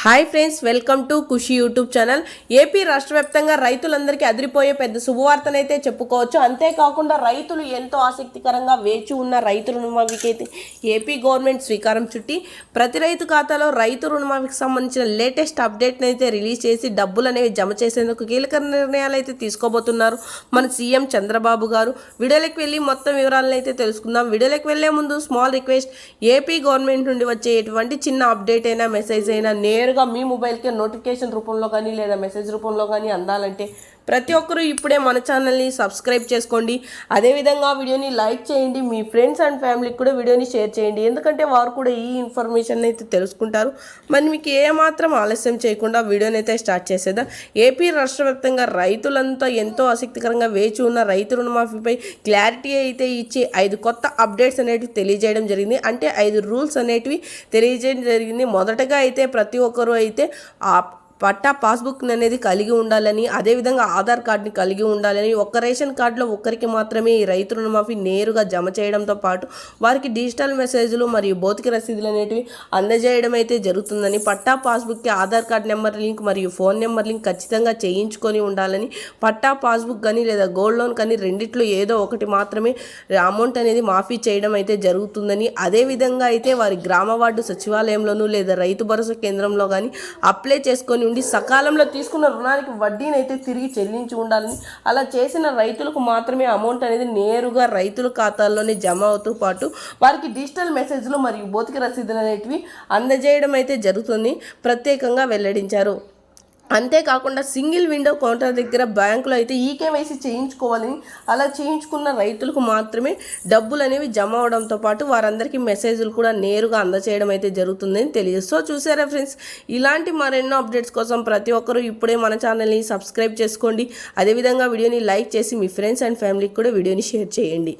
Hi friends welcome to Khushi YouTube channel AP రాష్ట్ర వ్యాప్తంగా రైతులందరికీ అదిరిపోయే పెద్ద శుభవార్తనైతే చెప్పుకోవచ్చు. అంతేకాకుండా రైతులు ఎంతో ఆసక్తికరంగా వేచి ఉన్న రైతు రుణమాఫీకి అయితే ఏపీ గవర్నమెంట్ స్వీకారం చుట్టి ప్రతి రైతు ఖాతాలో రైతు రుణమాఫీకి సంబంధించిన లేటెస్ట్ అప్డేట్ని అయితే రిలీజ్ చేసి డబ్బులు అనేవి జమ చేసేందుకు కీలక నిర్ణయాలు అయితే తీసుకోబోతున్నారు. మన సీఎం చంద్రబాబు గారు వీడియోలకు వెళ్ళి మొత్తం వివరాలను అయితే తెలుసుకుందాం. వీడియోలకు వెళ్ళే ముందు స్మాల్ రిక్వెస్ట్ ఏపీ గవర్నమెంట్ నుండి వచ్చే ఎటువంటి చిన్న అప్డేట్ అయినా మెసేజ్ అయినా నేరుగా మీ మొబైల్కే నోటిఫికేషన్ రూపంలో కానీ లేదా మెసేజ్ రూపంలో కానీ అందాలంటే ప్రతి ఒక్కరూ ఇప్పుడే మన ఛానల్ని సబ్స్క్రైబ్ చేసుకోండి. అదేవిధంగా వీడియోని లైక్ చేయండి. మీ ఫ్రెండ్స్ అండ్ ఫ్యామిలీకి కూడా వీడియోని షేర్ చేయండి. ఎందుకంటే వారు కూడా ఈ ఇన్ఫర్మేషన్ అయితే తెలుసుకుంటారు. మరి మీకు ఏమాత్రం ఆలస్యం చేయకుండా వీడియోని అయితే స్టార్ట్ చేసేద్దాం. ఏపీ రాష్ట్ర వ్యాప్తంగా రైతులంతా ఎంతో ఆసక్తికరంగా వేచి ఉన్న రైతు రుణమాఫీపై క్లారిటీ అయితే ఇచ్చి ఐదు కొత్త అప్డేట్స్ అనేటివి తెలియజేయడం జరిగింది. అంటే ఐదు రూల్స్ అనేటివి తెలియజేయడం జరిగింది. మొదటగా అయితే ప్రతి ఒక్కరూ అయితే పట్టా పాస్బుక్ అనేది కలిగి ఉండాలని అదేవిధంగా ఆధార్ కార్డుని కలిగి ఉండాలని ఒక్క రేషన్ కార్డులో ఒక్కరికి మాత్రమే ఈ రైతు రుణమాఫీ నేరుగా జమ చేయడంతో పాటు వారికి డిజిటల్ మెసేజ్లు మరియు భౌతిక రసీదులు అనేటివి అందజేయడం అయితే జరుగుతుందని పట్టా పాస్బుక్కి ఆధార్ కార్డ్ నెంబర్ లింక్ మరియు ఫోన్ నెంబర్ లింక్ ఖచ్చితంగా చేయించుకొని ఉండాలని పట్టా పాస్బుక్ కానీ లేదా గోల్డ్ లోన్ కానీ రెండిట్లో ఏదో ఒకటి మాత్రమే అమౌంట్ అనేది మాఫీ చేయడం అయితే జరుగుతుందని అదేవిధంగా అయితే వారి గ్రామ వార్డు సచివాలయంలోనూ లేదా రైతు భరోసా కేంద్రంలో కానీ అప్లై చేసుకొని నుండి సకాలంలో తీసుకున్న రుణానికి వడ్డీని అయితే తిరిగి చెల్లించి ఉండాలని అలా చేసిన రైతులకు మాత్రమే అమౌంట్ అనేది నేరుగా రైతుల ఖాతాల్లోనే జమ అవుతూ పాటు వారికి డిజిటల్ మెసేజ్లు మరియు భౌతిక రసీదులు అనేటివి అందజేయడం అయితే జరుగుతుంది. ప్రత్యేకంగా వెల్లడించారు. అంతేకాకుండా సింగిల్ విండో కౌంటర్ దగ్గర బ్యాంకులో అయితే ఈకేవైసీ చేయించుకోవాలని అలా చేయించుకున్న రైతులకు మాత్రమే డబ్బులు అనేవి జమ అవడంతో పాటు వారందరికీ మెసేజ్లు కూడా నేరుగా అందచేయడం అయితే జరుగుతుందని తెలియదు సో చూసారా ఫ్రెండ్స్? ఇలాంటి మరెన్నో అప్డేట్స్ కోసం ప్రతి ఒక్కరూ ఇప్పుడే మన ఛానల్ని సబ్స్క్రైబ్ చేసుకోండి. అదేవిధంగా వీడియోని లైక్ చేసి మీ ఫ్రెండ్స్ అండ్ ఫ్యామిలీకి కూడా వీడియోని షేర్ చేయండి.